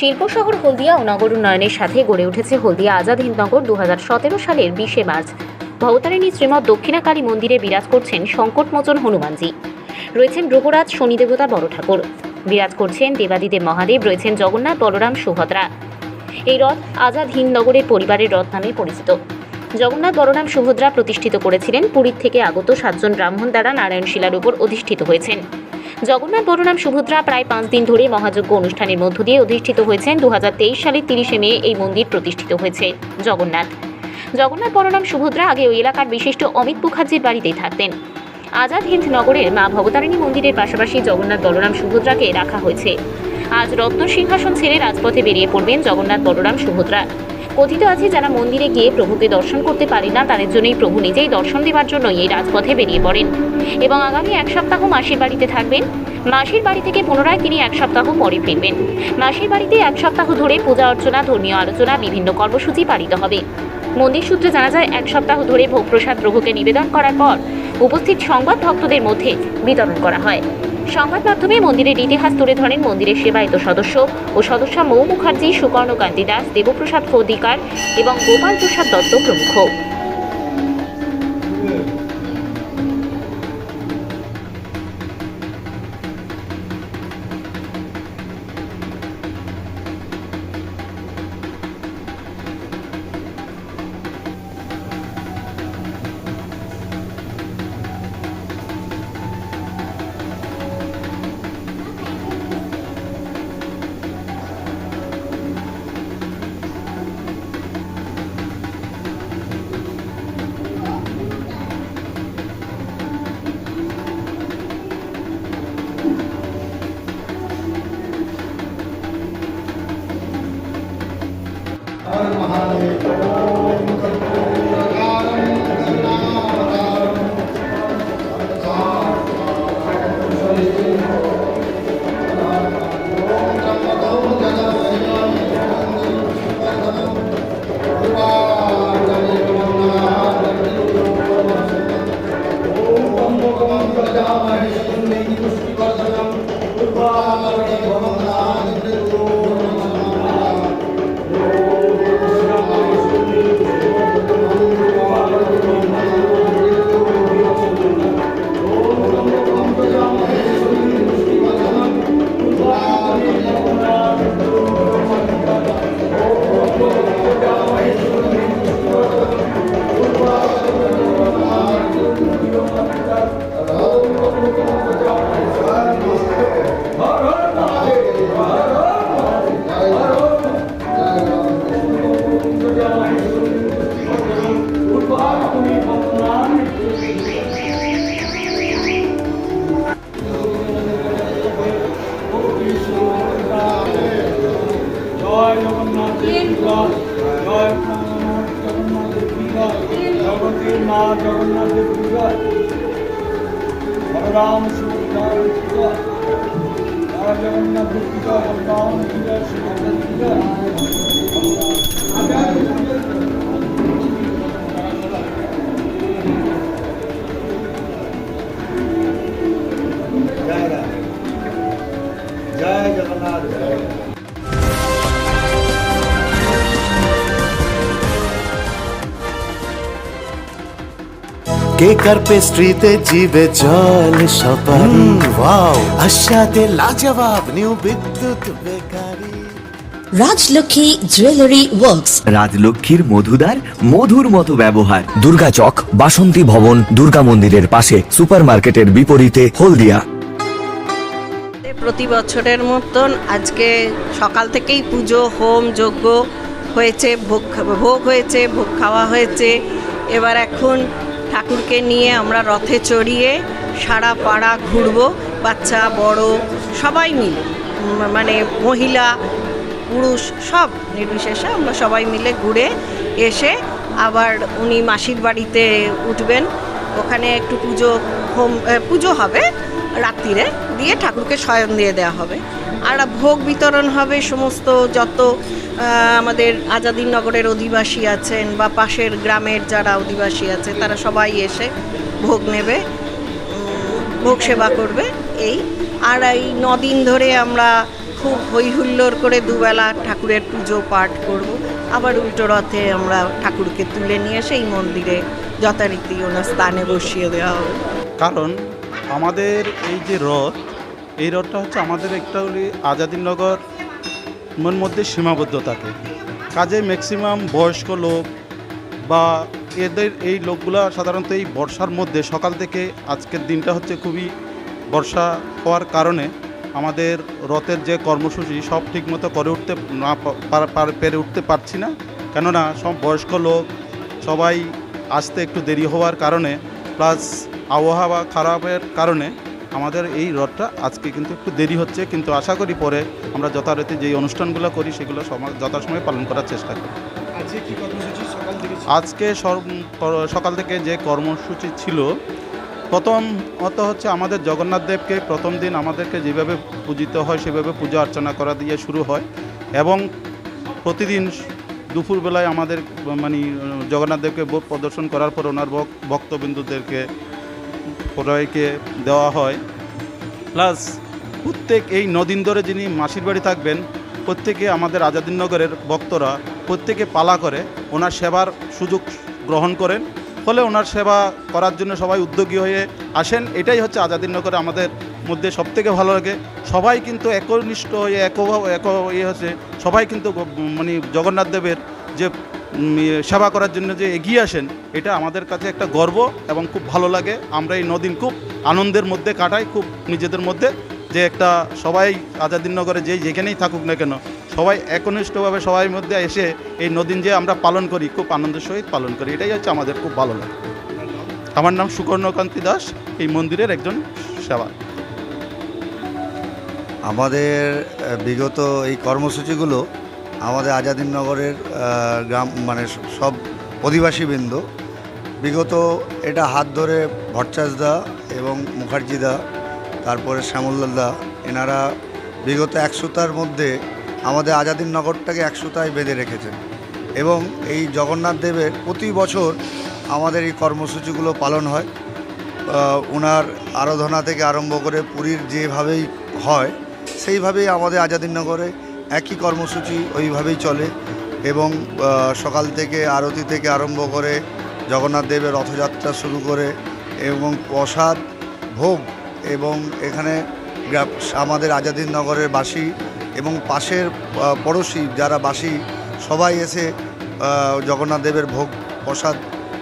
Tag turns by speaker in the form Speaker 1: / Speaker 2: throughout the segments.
Speaker 1: শিল্প শহর হলদিয়া ও নগর উন্নয়নের সাথে গড়ে উঠেছে হলদিয়া আজাদ হিন্দনগর দু হাজার সতেরো সালের বিশে মার্চ। ভবতারিণী শ্রীমৎ দক্ষিণাকালী মন্দিরে বিরাজ করছেন সংকটমোচন হনুমানজি। রয়েছেন গ্রহরাজ শনিদেবতা বড় ঠাকুর। বিরাজ করছেন দেবাদিদেব মহাদেব, রয়েছেন জগন্নাথ বলরাম সুভদ্রা। এই রথ আজাদ হিন্দ নগরের পরিবারের রথ নামে পরিচিত। জগন্নাথ বলরাম সুভদ্রা প্রতিষ্ঠিত করেছিলেন পুরীর থেকে আগত সাতজন ব্রাহ্মণ দ্বারা নারায়ণ শিলার উপর অধিষ্ঠিত হয়েছেন। জগন্নাথ বলরাম সুভদ্রা প্রায় পাঁচ দিন ধরে মহাযজ্ঞ অনুষ্ঠানের মধ্য দিয়ে অধিষ্ঠিত হয়েছেন। দু হাজার তেইশ সালের তিরিশে মে এই মন্দির প্রতিষ্ঠিত হয়েছে। জগন্নাথ। জগন্নাথ বলরাম সুভদ্রা আগে ওই এলাকার বিশিষ্ট অমিত মুখার্জির বাড়িতেই থাকতেন। আজাদ হিন্দ নগরের মা ভবতারিণী মন্দিরের পাশাপাশি জগন্নাথ বলরাম সুভদ্রাকে রাখা হয়েছে। আজ রত্ন সিংহাসন ছেড়ে রাজপথে বেরিয়ে পড়বেন জগন্নাথ বলরাম সুভদ্রা। কথিত আছে, যারা মন্দিরে গিয়ে প্রভুকে দর্শন করতে পারে না, তাদের জন্যই প্রভু নিজেই দর্শন দেওয়ার জন্য এই রাজপথে বেরিয়ে পড়েন। এবং আগামী এক সপ্তাহ মাসির বাড়িতে থাকবেন। মাসির বাড়ি থেকে পুনরায় তিনি এক সপ্তাহ পরে ফিরবেন। মাসির বাড়িতে এক সপ্তাহ ধরে পূজা অর্চনা, ধর্মীয় আলোচনা, বিভিন্ন কর্মসূচি পালিত হবে। মন্দির সূত্রে জানা যায়, এক সপ্তাহ ধরে ভোগ প্রসাদ প্রভুকে নিবেদন করার পর উপস্থিত সংবাদ ভক্তদের মধ্যে বিতরণ করা হয়। সংবাদ মাধ্যমে মন্দিরের ইতিহাস তুলে ধরেন মন্দিরের সেবায়িত সদস্য ও সদস্যা মৌ মুখার্জি সুকর্ণকান্তি দাস, দেবপ্রসাদ ফৌদিকার এবং গোপাল প্রসাদ দত্ত প্রমুখ।
Speaker 2: Amém. বলরাম সুভদ্রা দেবীরা জয় জগন্নাথ দেবীরা
Speaker 3: কেক আর পেস্ট্রিতে জিবে জল সপারি। ওয়াও। আশাতে লাজবাব new Bidyut bakery.
Speaker 4: Rajlakshmi jewellery works.
Speaker 5: রাজলক্ষ্মীর মধুদার মধুর মতো ব্যবহার।
Speaker 6: দুর্গা চক বাসন্তী ভবন দুর্গা মন্দিরের পাশে সুপারমার্কেটের বিপরীতে হলদিয়া।
Speaker 7: প্রতি বছরের মতন আজকে সকাল থেকেই পুজো হোম যজ্ঞ হয়েছে ভোগ ভোগ হয়েছে ভোগ খাওয়া হয়েছে। এবার এখন ঠাকুরকে নিয়ে আমরা রথে চড়িয়ে সারা পাড়া ঘুরবো, বাচ্চা, বড়, সবাই মিলে। মানে মহিলা, পুরুষ, সব নির্বিশেষে আমরা সবাই মিলে ঘুরে এসে আবার উনি মাসির বাড়িতে উঠবেন। ওখানে একটু পুজো হোম পুজো হবে রাত্রিরে, দিয়ে ঠাকুরকে শয়ন দিয়ে দেওয়া হবে। আর ভোগ বিতরণ হবে, সমস্ত যত আমাদের আজাদিনগরের অধিবাসী আছেন বা পাশের গ্রামের যারা অধিবাসী আছে, তারা সবাই এসে ভোগ নেবে ভোগ সেবা করবে এই। আর এই নদিন ধরে আমরা খুব হই হুল্লোড় করে দুবেলা ঠাকুরের পুজো পাঠ করব। আবার উল্টো রথে আমরা ঠাকুরকে তুলে নিয়ে সেই মন্দিরে যথারীতি ওনার স্থানে বসিয়ে দেওয়া হবে।
Speaker 8: কারণ আমাদের এই যে রথ এই রথটা হচ্ছে আমাদের একটা হলি আজাদিনগর মধ্যে সীমাবদ্ধ থাকে কাজে ম্যাক্সিমাম বয়স্ক লোক বা এদের এই লোকগুলা সাধারণত এই বর্ষার মধ্যে, সকাল থেকে আজকের দিনটা হচ্ছে খুবই বর্ষা হওয়ার কারণে আমাদের রথের যে কর্মসূচি সব ঠিকমতো করে উঠতে না পেরে উঠতে পারছি না। কেননা সব বয়স্ক লোক, সবাই আসতে একটু দেরি হওয়ার কারণে প্লাস আবহাওয়া খারাপের কারণে আমাদের এই রথটা আজকে কিন্তু একটু দেরি হচ্ছে কিন্তু আশা করি পরে আমরা যথারীতি যেই অনুষ্ঠানগুলো করি সেগুলো সময়- যথাসময়ে পালন করার চেষ্টা করি
Speaker 9: আজকে সকাল থেকে
Speaker 8: যে কর্মসূচি ছিল প্রথম অত হচ্ছে আমাদের জগন্নাথ দেবকে প্রথম দিন আমাদেরকে যেভাবে পূজিত হয় সেভাবে পূজা অর্চনা করা দিয়ে শুরু হয় এবং প্রতিদিন দুপুরবেলায় আমাদের মানে জগন্নাথ দেবকে প্রদর্শন করার পর ওনার ভক্তবিন্দুদেরকে সবাইকে দেওয়া হয়। প্লাস প্রত্যেক এই নদিন ধরে যিনি মাসির বাড়ি থাকবেন, প্রত্যেকে আমাদের আজাদিনগরের ভক্তরা প্রত্যেকে পালা করে, ওনার সেবার সুযোগ গ্রহণ করেন। ফলে ওনার সেবা করার জন্য সবাই উদ্যোগী হয়ে আসেন। এটাই হচ্ছে আজাদিনগরে আমাদের মধ্যে সবথেকে ভালো লাগে। সবাই কিন্তু একনিষ্ঠ হয়ে একভাব এক ইয়ে হচ্ছে, সবাই কিন্তু মানে জগন্নাথ দেবের যে সেবা করার জন্য যে এগিয়ে আসেন, এটা আমাদের কাছে একটা গর্ব এবং খুব ভালো লাগে। আমরা এই নদিন খুব আনন্দের মধ্যে কাটাই, খুব নিজেদের মধ্যে যে একটা সবাই আজাদিনগরে যেই যেখানেই থাকুক না কেন, সবাই একনিষ্ঠভাবে সবাই মধ্যে এসে এই নদিন যে আমরা পালন করি, খুব আনন্দের সহিত পালন করি। এটাই হচ্ছে আমাদের খুব ভালো লাগে। আমার নাম সুকর্ণকান্তি দাস, এই মন্দিরের একজন সেবা।
Speaker 9: আমাদের বিগত এই কর্মসূচিগুলো আমাদের আজাদিনগরের গ্রাম মানে সব অধিবাসীবৃন্দ বিগত এটা হাত ধরে ভট্টাচদা এবং মুখার্জিদা তারপরে শ্যামলদা এনারা বিগত এক সুতার মধ্যে আমাদের আজাদিনগরটাকে এক সুতায় বেঁধে রেখেছেন। এবং এই জগন্নাথ দেবের প্রতি বছর আমাদের এই কর্মসূচিগুলো পালন হয়। ওনার আরাধনা থেকে আরম্ভ করে পুরীর যেভাবেই হয়, সেইভাবেই আমাদের আজাদিনগরে একই কর্মসূচি ওইভাবেই চলে এবং সকাল থেকে আরতি থেকে আরম্ভ করে জগন্নাথ দেবের রথযাত্রা শুরু করে এবং প্রসাদ, ভোগ এবং এখানে আমাদের আজাদিনগরের বাসী এবং পাশের পড়োশি যারা বাসী সবাই এসে জগন্নাথ দেবের ভোগ, প্রসাদ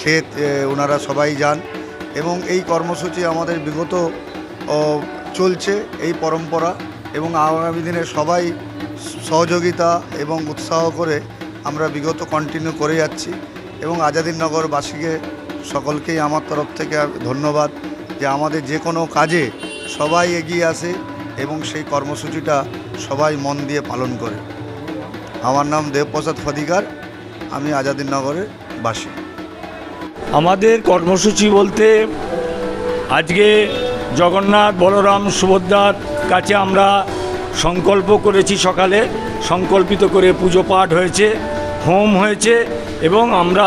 Speaker 9: খেয়ে ওনারা সবাই যান এবং এই কর্মসূচি আমাদের বিগত চলছে এই পরম্পরা এবং আগামী দিনে সবাই সহযোগিতা এবং উৎসাহ করে আমরা বিগত কন্টিনিউ করে যাচ্ছি এবং আজাদিনগরবাসীকে সকলকেই আমার তরফ থেকে ধন্যবাদ যে আমাদের যে কোনো কাজে সবাই এগিয়ে আসে এবং সেই কর্মসূচিটা সবাই মন দিয়ে পালন করে। আমার নাম দেবপ্রসাদ ফদিকার আমি আজাদিনগরের বাসী।
Speaker 2: আমাদের কর্মসূচি বলতে আজকে জগন্নাথ, বলরাম, সুভদ্রার কাছে আমরা সংকল্প করেছি সকালে, সংকল্পিত করে পুজো পাঠ হয়েছে, হোম হয়েছে এবং আমরা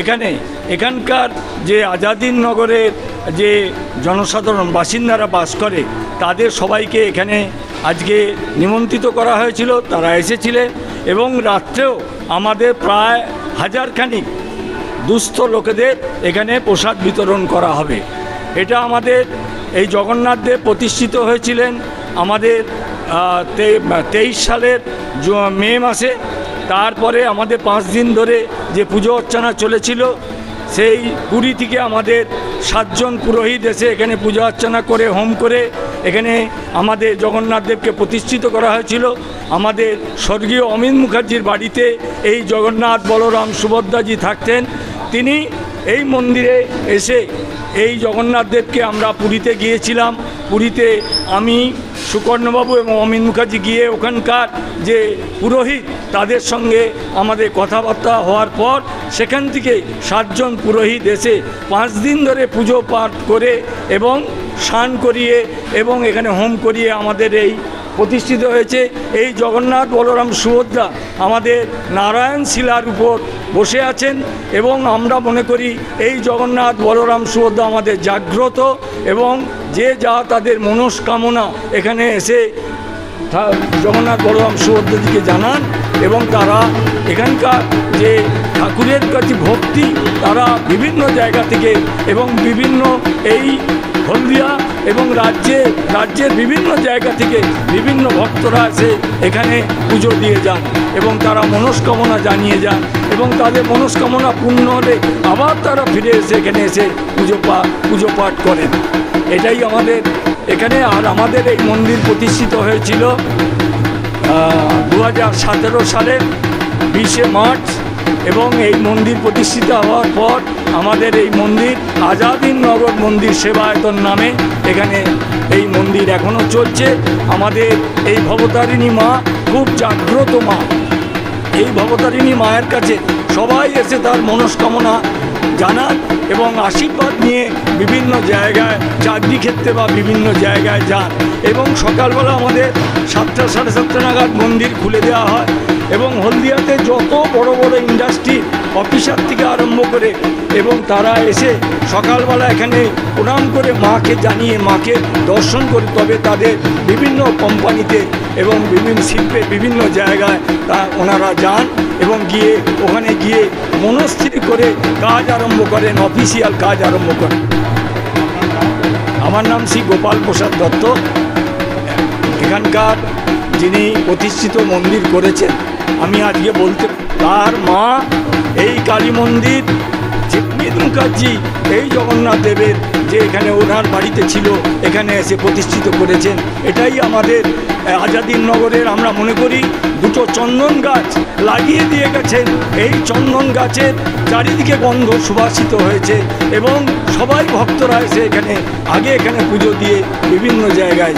Speaker 2: এখানে, এখানকার যে আজাদিন নগরের যে জনসাধারণ, বাসিন্দারা বাস করে, তাদের সবাইকে এখানে আজকে নিমন্ত্রিত করা হয়েছিল, তারা এসেছিলেন এবং রাত্রেও আমাদের প্রায় হাজারখানিক দুস্থ লোকেদের এখানে প্রসাদ বিতরণ করা হবে। এটা আমাদের, এই জগন্নাথ দেব প্রতিষ্ঠিত হয়েছিলেন, আমাদের তেইশ সালের মে মাসে, তারপরে আমাদের পাঁচ দিন ধরে যে পুজো অর্চনা চলেছিল, সেই পুরী থেকে আমাদের সাতজন পুরোহিত এসে এখানে পূজা অর্চনা করে, হোম করে, এখানে আমাদের জগন্নাথ দেবকে প্রতিষ্ঠিত করা হয়েছিল। আমাদের স্বর্গীয় অমিত মুখার্জির বাড়িতে এই জগন্নাথ বলরাম সুভদ্রাজি থাকতেন। তিনি এই মন্দিরে এসে এই জগন্নাথ দেবকে আমরা পুরীতে গিয়েছিলাম। পুরীতে আমি, সুকর্ণবাবু এবং অমিত মুখার্জি গিয়ে ওখানকার যে পুরোহিত, তাদের সঙ্গে আমাদের কথাবার্তা হওয়ার পর সেখান থেকে সাতজন পুরোহিত এসে পাঁচ দিন ধরে পুজো পাঠ করে এবং স্নান করিয়ে এবং এখানে হোম করিয়ে আমাদের এই প্রতিষ্ঠিত হয়েছে এই জগন্নাথ বলরাম সুভদ্রা আমাদের নারায়ণ শিলার উপর বসে আছেন এবং আমরা মনে করি এই জগন্নাথ বলরাম সুভদ্রা আমাদের জাগ্রত এবং যে যা তাদের মনস্কামনা এখানে এসে জগন্নাথ বলরাম সুভদ্রাজিকে জানান এবং তারা এখানকার যে ঠাকুরের কাছে ভক্তি তারা বিভিন্ন জায়গা থেকে এবং বিভিন্ন এই হলদিয়া এবং রাজ্যে, রাজ্যের বিভিন্ন জায়গা থেকে বিভিন্ন ভক্তরা এসে এখানে পুজো দিয়ে যান এবং তারা মনস্কামনা জানিয়ে যান এবং তাদের মনস্কামনা পূর্ণ হলে আবার তারা ফিরে এসে এখানে এসে পুজো পা, পুজো পাঠ করেন। এটাই আমাদের এখানে আর আমাদের এই মন্দির প্রতিষ্ঠিত হয়েছিল দু হাজার সতেরো সালে বিশে মার্চ এবং এই মন্দির প্রতিষ্ঠিত হওয়ার পর আমাদের এই মন্দির আজাদিন নগর মন্দির সেবায়তন নামে এখানে এই মন্দির এখনও চলছে। আমাদের এই ভবতারিণী মা খুব জাগ্রত মা। এই ভবতারিণী মায়ের কাছে সবাই এসে তার মনস্কামনা জানান এবং আশীর্বাদ নিয়ে বিভিন্ন জায়গায়, চাকরি ক্ষেত্রে বা বিভিন্ন জায়গায় যান। এবং সকালবেলা আমাদের সাতটা, সাড়ে সাতটা নাগাদ মন্দির খুলে দেওয়া হয়। এবং হলদিয়াতে যত বড় বড় ইন্ডাস্ট্রি অফিসার থেকে আরম্ভ করে এবং তারা এসে সকালবেলা এখানে প্রণাম করে মাকে জানিয়ে মাকে দর্শন করে তবে তাদের বিভিন্ন কোম্পানিতে এবং বিভিন্ন শিল্পে বিভিন্ন জায়গায় তা ওনারা যান এবং গিয়ে ওখানে গিয়ে মনস্থির করে কাজ আরম্ভ করেন অফিসিয়াল কাজ আরম্ভ করেন। আমার নাম শ্রী গোপাল প্রসাদ দত্ত। এখানকার যিনি প্রতিষ্ঠিত মন্দির করেছেন আমি আজকে বলতে তার মা, এই কালী মন্দির জিতমিত মুখার্জি এই জগন্নাথ দেবের যে এখানে ওনার বাড়িতে ছিল, এখানে এসে প্রতিষ্ঠিত করেছেন। এটাই আমাদের আজাদিন নগরের আমরা মনে করি দুটো চন্দন গাছ লাগিয়ে দিয়ে গেছেন। এই চন্দন গাছের চারিদিকে গন্ধ সুবাসিত হয়েছে এবং সবাই ভক্তরা এসে এখানে, আগে এখানে পুজো দিয়ে বিভিন্ন জায়গায়